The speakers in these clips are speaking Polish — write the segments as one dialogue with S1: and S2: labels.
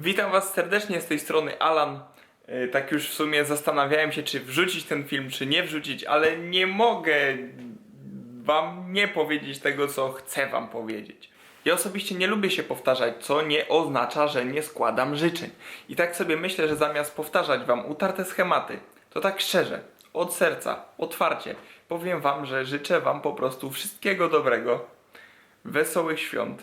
S1: Witam Was serdecznie z tej strony Alan. E, Tak już w sumie zastanawiałem się, czy wrzucić ten film, czy nie wrzucić, ale nie mogę Wam nie powiedzieć tego, co chcę Wam powiedzieć. Ja osobiście nie lubię się powtarzać, co nie oznacza, że nie składam życzeń. I tak sobie myślę, że zamiast powtarzać Wam utarte schematy, to tak szczerze, od serca, otwarcie, powiem Wam, że życzę Wam po prostu wszystkiego dobrego, wesołych świąt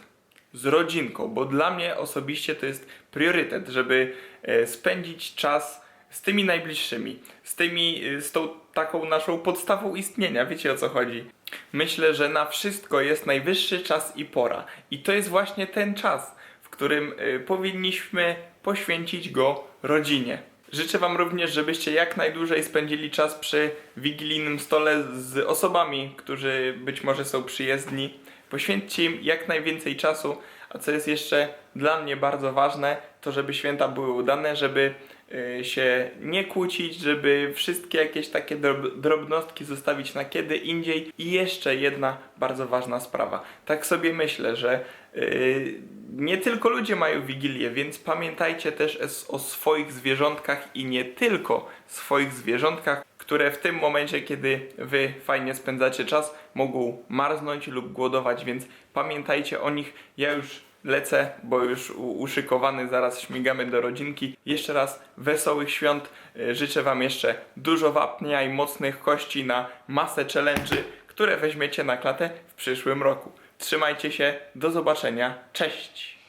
S1: z rodzinką, bo dla mnie osobiście to jest priorytet, żeby e, spędzić czas z tymi najbliższymi, z tymi, e, z tą taką naszą podstawą istnienia, wiecie o co chodzi. Myślę, że na wszystko jest najwyższy czas i pora. I to jest właśnie ten czas, w którym e, powinniśmy poświęcić go rodzinie. Życzę Wam również, żebyście jak najdłużej spędzili czas przy wigilijnym stole z osobami, którzy być może są przyjezdni. Poświęćcie im jak najwięcej czasu, a co jest jeszcze dla mnie bardzo ważne, to żeby święta były udane, żeby y, się nie kłócić, żeby wszystkie jakieś takie drob- drobnostki zostawić na kiedy indziej. I jeszcze jedna bardzo ważna sprawa. Tak sobie myślę, że y, nie tylko ludzie mają wigilię, więc pamiętajcie też o swoich zwierzątkach i nie tylko swoich zwierzątkach, które w tym momencie, kiedy wy fajnie spędzacie czas, mogą marznąć lub głodować, więc pamiętajcie o nich. Ja już lecę, bo już uszykowany, zaraz śmigamy do rodzinki. Jeszcze raz wesołych świąt. Y, Życzę wam jeszcze dużo wapnia i mocnych kości na masę challenge'y, które weźmiecie na klatę w przyszłym roku. Trzymajcie się, do zobaczenia, cześć!